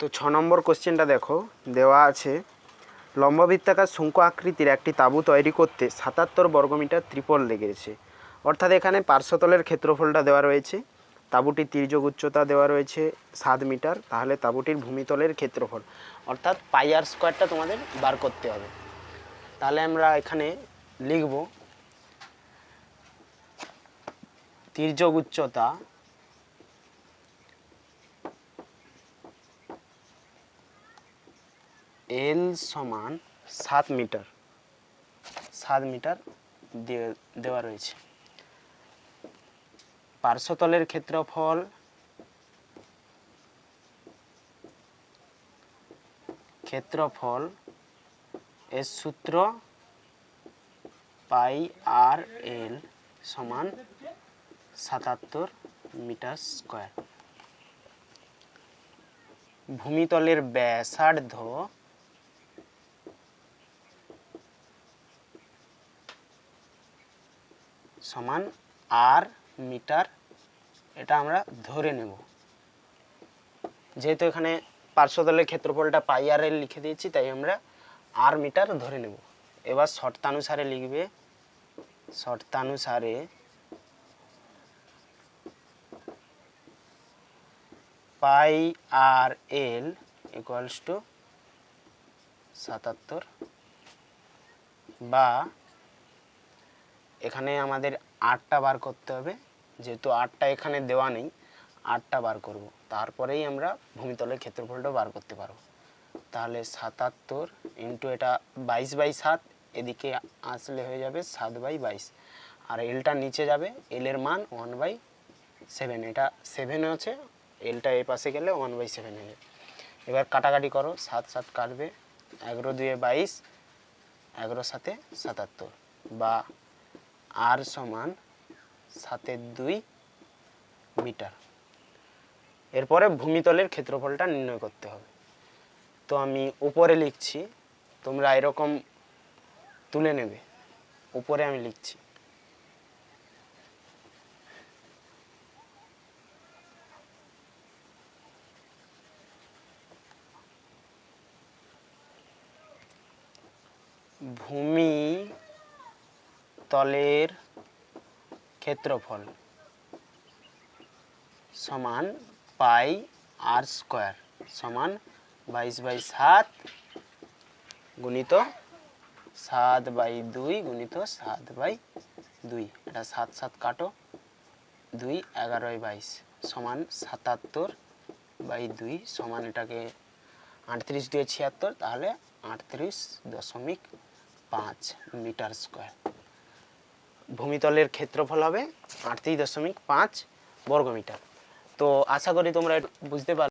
তো ছ নম্বর কোশ্চেনটা দেখো। দেওয়া আছে, লম্ববৃত্তাকার শঙ্কু আকৃতির একটি তাঁবু তৈরি করতে সাতাত্তর বর্গমিটার ত্রিপল লেগেছে। অর্থাৎ এখানে পার্শ্বতলের ক্ষেত্রফলটা দেওয়া রয়েছে তাঁবুটির তির্যক উচ্চতা দেওয়া রয়েছে সাত মিটার, তাহলে তাঁবুটির ভূমিতলের ক্ষেত্রফল। অর্থাৎ পাই আর স্কোয়ারটা তোমাদের বার করতে হবে। তাহলে আমরা এখানে লিখব, তির্যক উচ্চতা এল সমান সাত মিটার। সাত মিটার দেওয়া রয়েছে। পার্শ্বতলের ক্ষেত্রফল ক্ষেত্রফল এর সূত্র পাই আর এল সমান সাতাত্তর মিটার স্কোয়ার। ভূমিতলের ব্যাসার্ধ সমান আর মিটার, এটা আমরা ধরে নেব। যেহেতু এখানে পার্শ্বতলের ক্ষেত্রফলটা পাই আর লিখে দিয়েছি, তাই আমরা আর মিটার ধরে নেব। এবার শর্তানুসারে লিখবে, শর্তানুসারে পাই আর এল ইকুয়ালস টু সাতাত্তর বা এখানে আমাদের আটটা বার করতে হবে। যেহেতু আটটা এখানে দেওয়া নেই, আটটা বার করব। তারপরেই আমরা ভূমিতলের ক্ষেত্রফলটা বার করতে পারব। তাহলে সাতাত্তর ইন্টু এটা বাইশ বাই সাত, এদিকে আসলে হয়ে যাবে সাত বাই বাইশ। আর এলটা নিচে যাবে এলের মান ওয়ান বাই সেভেন এটা সেভেন আছে এলটা এ পাশে গেলে ওয়ান বাই সেভেন হয়ে এবার কাটাকাটি করো, সাত সাত কাটবে, এগারো দুয়ে বাইশ, এগারো সাথে সাতাত্তর বা আর সমান সাতের দুই মিটার। এরপরে ভূমিতলের ক্ষেত্রফলটা নির্ণয় করতে হবে। তো আমি উপরে লিখছি, তোমরা এরকম তুলে নেবে। উপরে আমি লিখছি। ভূমি তলের ক্ষেত্রফল সমান পাই আর স্কোয়ার সমান বাইশ বাই সাত গুণিত সাত বাই দুই গুণিত সাত বাই দুই। এটা সাত সাত কাটো। দুই এগারোয় বাইশ সমান সাতাত্তর বাই দুই সমান এটাকে আটত্রিশ দিয়ে ছিয়াত্তর, তাহলে আটত্রিশ দশমিক পাঁচ মিটার স্কোয়ার। ভূমিতলের ক্ষেত্রফল হবে আটত্রিশ দশমিক পাঁচ বর্গমিটার। তো আশা করি তোমরা বুঝতে পার